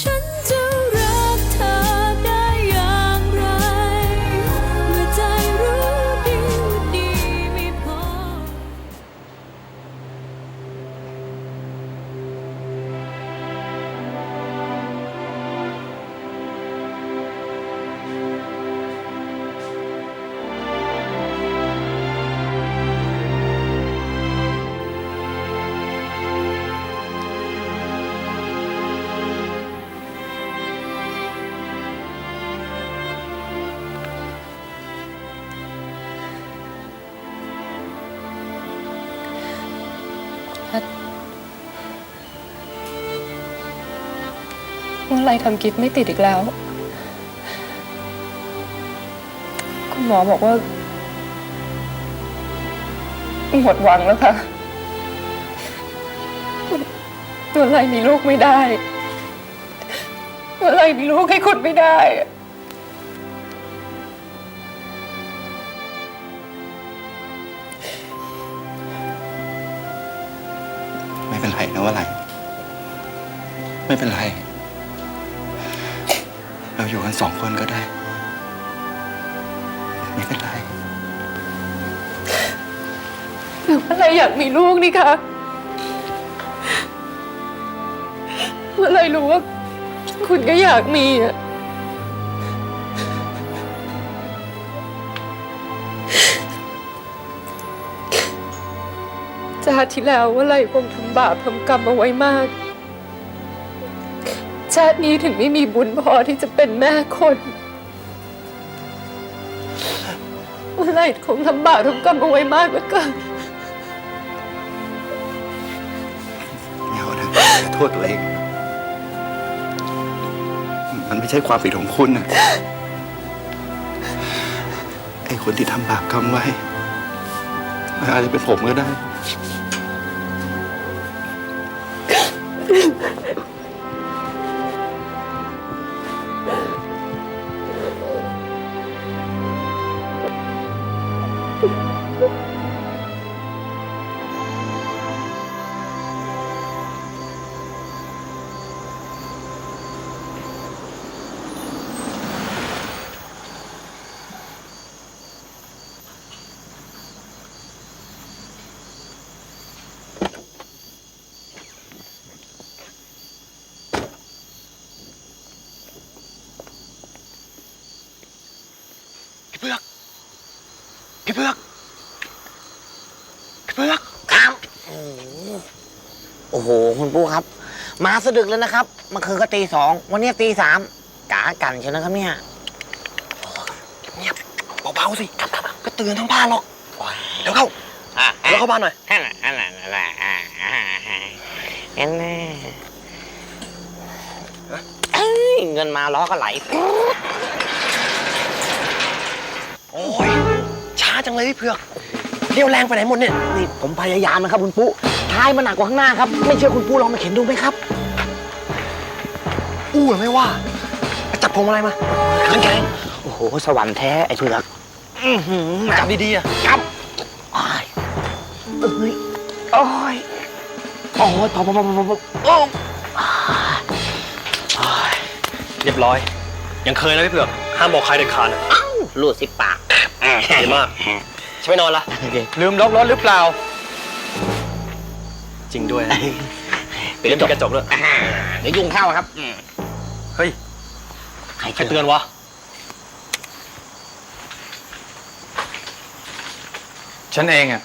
ฉั ว่าอะไรทำกิฟไม่ติดอีกแล้ว คุณหมอบอกว่าหมดหวังแล้วค่ะว่าไรมีลูกไม่ได้ว่าไรมีลูกให้คุณไม่ได้ไม่เป็นไรนะว่าไร ไม่เป็นไร เราอยู่กันสองคนก็ได้ ไม่เป็นไรแต่ว่าอะไรอยากมีลูกนี่คะว่อไรรู้ว่า คุณก็อยากมีอะชาติที่แล้วว่าอะไรคงทำบาปทำกรรมเอาไว้มาก ชาตินี้ถึงไม่มีบุญพอที่จะเป็นแม่คนว่าอะไรคงทำบาปทำกรรมเอาไว้มากเหลือเกินไม่เอานะโทษตัวเอง มันไม่ใช่ความผิดของคุณนะไอ้คนที่ทำบาปกรรมไว้อาจจะเป็นผมก็ได้ พี่เพือกพี่เพือกครับ โอ้โห คุณปู่ครับ มาสะดึกแล้วนะครับเมื่อคืนก็ตีสอง วันนี้ตีสามกากันเชียวนะครับเนี่ยเงียบเบาๆสิก็เตือนทั้งบ้านหรอกเดี๋ยวเข้าเดี๋ยวเข้าบ้านหน่อยนั่นแหละนั่นแหละนั่นแหละอ่าอ่าอ่านั่นแน่เอ้ยเงินมาล้อก็ไหล งเลยพี่เพือกเรียวแรงไปไหนหมดเนี่ย นี่ผมพยายามนะครับคุณปู่ท้ายมันหนักกว่าข้างหน้าครับ ไม่เชื่อคุณปู่ลองมาเข็นดูไหมครับ อู้หรือไม่ว่าไปจับพวงมาลัยมาแข็งโอ้โห สวรรค์แท้ไอ้เผือกๆอื้อหือจับดีๆอะครับอ้ายเอ้ยโอ้ยโอ้ยพอพอพอพอพอโอ้ยเรียบร้อย ยังเคยนะพี่เผือก ห้ามบอกใครเด็ดขาดนะ รูดสิปาก ดีมากจะไปนอนละโอเคลืมล็อกรถหรือเปล่า จริงด้วยปิดกระจกด้วยอ่าเดี๋ยวยุงเข้าครับอืมเฮ้ยใครใครเตือนวะฉันเองอะ